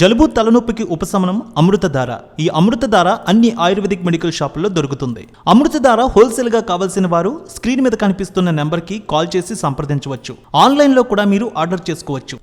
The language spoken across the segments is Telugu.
జలుబు తలనొప్పికి ఉపశమనం అమృతధార. ఈ అమృతధార అన్ని ఆయుర్వేదిక్ మెడికల్ షాపుల్లో దొరుకుతుంది. అమృతధార హోల్సేల్గా కావాల్సిన వారు స్క్రీన్ మీద కనిపిస్తున్న నెంబర్కి కాల్ చేసి సంప్రదించవచ్చు. ఆన్లైన్లో కూడా మీరు ఆర్డర్ చేసుకోవచ్చు.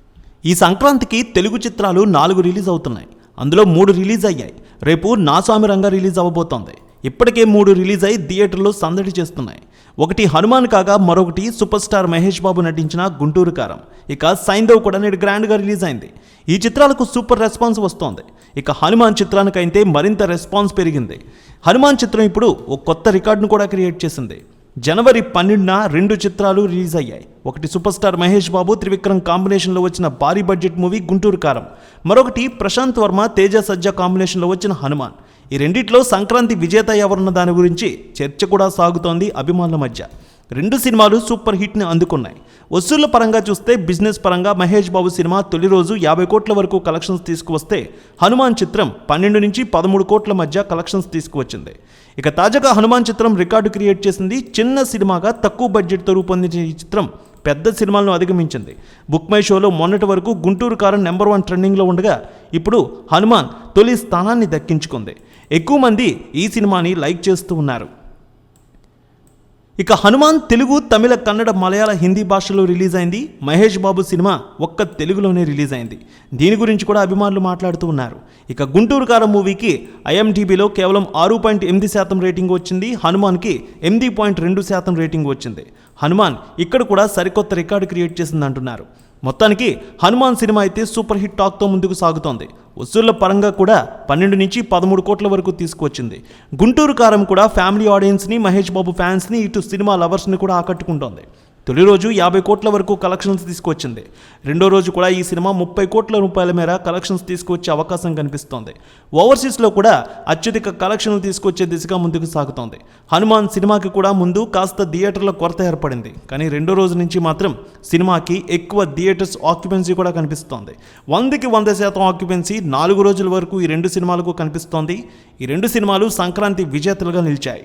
ఈ సంక్రాంతికి తెలుగు చిత్రాలు నాలుగు రిలీజ్ అవుతున్నాయి. అందులో మూడు రిలీజ్ అయ్యాయి. రేపు నా స్వామి రంగా రిలీజ్ అవ్వబోతోంది. ఇప్పటికే మూడు రిలీజ్ అయి థియేటర్లో సందడి చేస్తున్నాయి. ఒకటి హనుమాన్ కాగా మరొకటి సూపర్ స్టార్ మహేష్ బాబు నటించిన గుంటూరు కారం. ఇక సైందవ్ కూడా నేడు గ్రాండ్గా రిలీజ్ అయింది. ఈ చిత్రాలకు సూపర్ రెస్పాన్స్ వస్తోంది. ఇక హనుమాన్ చిత్రానికైతే మరింత రెస్పాన్స్ పెరిగింది. హనుమాన్ చిత్రం ఇప్పుడు ఒక కొత్త రికార్డును కూడా క్రియేట్ చేసింది. జనవరి పన్నెండున రెండు చిత్రాలు రిలీజ్ అయ్యాయి. ఒకటి సూపర్ స్టార్ మహేష్ బాబు త్రివిక్రమ్ కాంబినేషన్లో వచ్చిన భారీ బడ్జెట్ మూవీ గుంటూరు కారం. మరొకటి ప్రశాంత్ వర్మ తేజ సజ్జా కాంబినేషన్లో వచ్చిన హనుమాన్. ఈ రెండిట్లో సంక్రాంతి విజేత ఎవరున్న దాని గురించి చర్చ కూడా సాగుతోంది అభిమానుల మధ్య. రెండు సినిమాలు సూపర్ హిట్ని అందుకున్నాయి. వసూళ్ళ పరంగా చూస్తే బిజినెస్ పరంగా మహేష్ బాబు సినిమా తొలి రోజు యాభై కోట్ల వరకు కలెక్షన్స్ తీసుకువస్తే హనుమాన్ చిత్రం పన్నెండు నుంచి పదమూడు కోట్ల మధ్య కలెక్షన్స్ తీసుకువచ్చింది. ఇక తాజాగా హనుమాన్ చిత్రం రికార్డు క్రియేట్ చేసింది చిన్న సినిమాగా తక్కువ బడ్జెట్తో రూపొందించిన ఈ చిత్రం పెద్ద సినిమాలను అధిగమించింది. బుక్ మై షోలో మొన్నటి వరకు గుంటూరు కారం నెంబర్ వన్ ట్రెండింగ్లో ఉండగా ఇప్పుడు హనుమాన్ తొలి స్థానాన్ని దక్కించుకుంది. ఎక్కువ మంది ఈ సినిమాని లైక్ చేస్తూ ఉన్నారు. ఇక హనుమాన్ తెలుగు తమిళ కన్నడ మలయాళ హిందీ భాషలో రిలీజ్ అయింది. మహేష్ బాబు సినిమా ఒక్క తెలుగులోనే రిలీజ్ అయింది. దీని గురించి కూడా అభిమానులు మాట్లాడుతూ ఉన్నారు. ఇక గుంటూరు కారం మూవీకి ఐఎంటీబీలో కేవలం ఆరు పాయింట్ ఎనిమిది శాతం రేటింగ్ వచ్చింది. హనుమాన్కి ఎనిమిది పాయింట్ రెండు శాతం రేటింగ్ వచ్చింది. హనుమాన్ ఇక్కడ కూడా సరికొత్త రికార్డు క్రియేట్ చేసింది అంటున్నారు మొత్తానికి హనుమాన్ సినిమా అయితే సూపర్ హిట్ టాక్తో ముందుకు సాగుతోంది. వసూళ్ళ పరంగా కూడా పన్నెండు నుంచి పదమూడు కోట్ల వరకు తీసుకువచ్చింది. గుంటూరు కారం కూడా ఫ్యామిలీ ఆడియన్స్ని మహేష్ బాబు ఫ్యాన్స్ని ఇటు సినిమా లవర్స్ని కూడా ఆకట్టుకుంటోంది. తొలి రోజు యాభై కోట్ల వరకు కలెక్షన్స్ తీసుకొచ్చింది రెండో రోజు కూడా ఈ సినిమా ముప్పై కోట్ల రూపాయల మేర కలెక్షన్స్ తీసుకొచ్చే అవకాశం కనిపిస్తోంది. ఓవర్సీస్లో కూడా అత్యధిక కలెక్షన్లు తీసుకొచ్చే దిశగా ముందుకు సాగుతోంది. హనుమాన్ సినిమాకి కూడా ముందు కాస్త థియేటర్ల కొరత ఏర్పడింది. కానీ రెండో రోజు నుంచి మాత్రం సినిమాకి ఎక్కువ థియేటర్స్ ఆక్యుపెన్సీ కూడా కనిపిస్తోంది. వందకి వంద శాతం ఆక్యుపెన్సీ నాలుగు రోజుల వరకు ఈ రెండు సినిమాలకు కనిపిస్తోంది. ఈ రెండు సినిమాలు సంక్రాంతి విజేతలుగా నిలిచాయి.